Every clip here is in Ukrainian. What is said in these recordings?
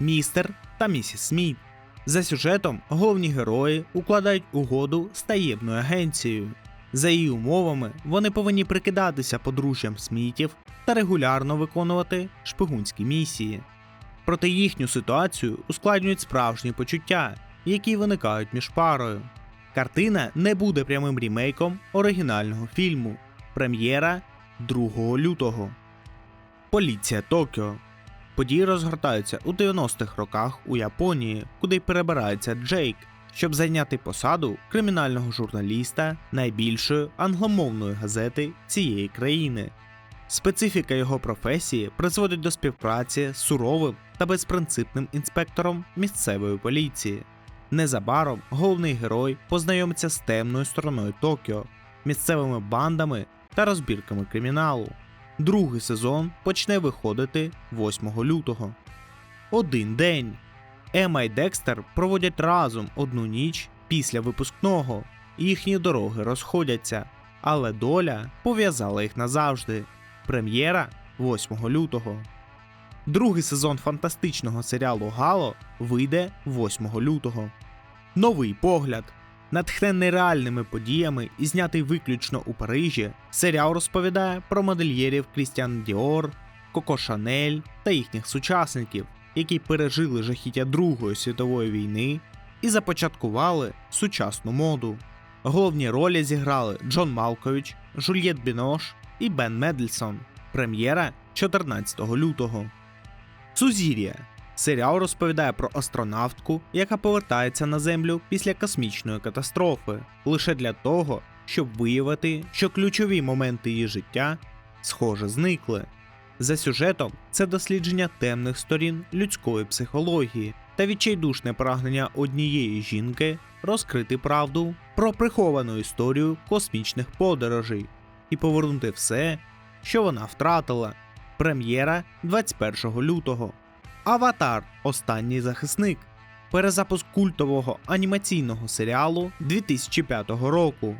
містер та місіс Сміт. За сюжетом головні герої укладають угоду з таємною агенцією. За її умовами вони повинні прикидатися подружжям Смітів та регулярно виконувати шпигунські місії. Проте їхню ситуацію ускладнюють справжні почуття, які виникають між парою. Картина не буде прямим рімейком оригінального фільму. Прем'єра 2 лютого. Поліція Токіо. Події розгортаються у 90-х роках у Японії, куди перебирається Джейк, щоб зайняти посаду кримінального журналіста найбільшої англомовної газети цієї країни. Специфіка його професії призводить до співпраці з суровим та безпринципним інспектором місцевої поліції. Незабаром головний герой познайомиться з темною стороною Токіо, місцевими бандами та розбірками криміналу. Другий сезон почне виходити 8 лютого. Один день. Ема і Декстер проводять разом одну ніч після випускного. Їхні дороги розходяться, але доля пов'язала їх назавжди. Прем'єра 8 лютого. Другий сезон фантастичного серіалу Гало вийде 8 лютого. Новий погляд. Натхнений реальними подіями і знятий виключно у Парижі, серіал розповідає про модельєрів Крістіан Діор, Коко Шанель та їхніх сучасників, які пережили жахіття Другої світової війни і започаткували сучасну моду. Головні ролі зіграли Джон Малкович, Жульєт Бінош і Бен Медельсон. Прем'єра 14 лютого. Сузір'я. Серіал розповідає про астронавтку, яка повертається на землю після космічної катастрофи, лише для того, щоб виявити, що ключові моменти її життя, схоже, зникли. За сюжетом це дослідження темних сторін людської психології та відчайдушне прагнення однієї жінки розкрити правду про приховану історію космічних подорожей і повернути все, що вона втратила. Прем'єра 21 лютого. Аватар Останній захисник. Перезапуск культового анімаційного серіалу 2005 року.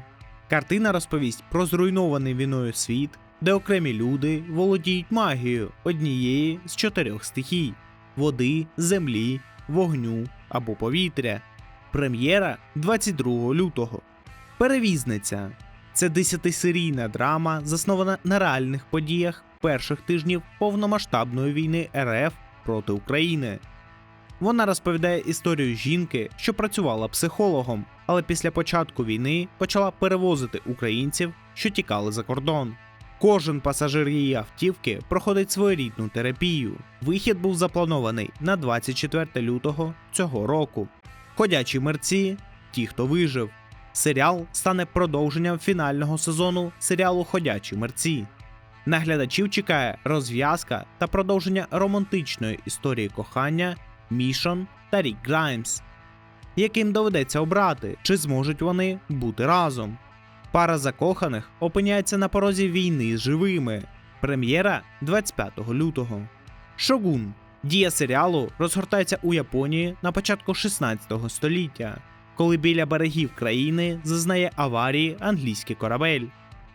Картина розповість про зруйнований війною світ, де окремі люди володіють магією однієї з чотирьох стихій: води, землі, вогню або повітря. Прем'єра 22 лютого. Перевізниця. Це десятисерійна драма, заснована на реальних подіях перших тижнів повномасштабної війни РФ проти України. Вона розповідає історію жінки, що працювала психологом, але після початку війни почала перевозити українців, що тікали за кордон. Кожен пасажир її автівки проходить своєрідну терапію. Вихід був запланований на 24 лютого цього року. Ходячі мерці ті, хто вижив. Серіал стане продовженням фінального сезону серіалу Ходячі мерці. Наглядачів чекає розв'язка та продовження романтичної історії кохання Мішон та Рік Граймс, яким доведеться обрати, чи зможуть вони бути разом. Пара закоханих опиняється на порозі війни з живими. Прем'єра 25 лютого. Шогун. Дія серіалу розгортається у Японії на початку 16 століття, коли біля берегів країни зазнає аварії англійський корабель.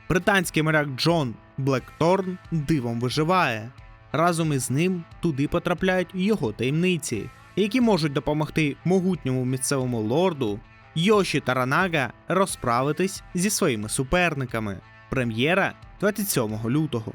Британський моряк Джон Блекторн дивом виживає. Разом із ним туди потрапляють його таємниці, які можуть допомогти могутньому місцевому лорду Йоші Таранага розправитись зі своїми суперниками. Прем'єра 27 лютого.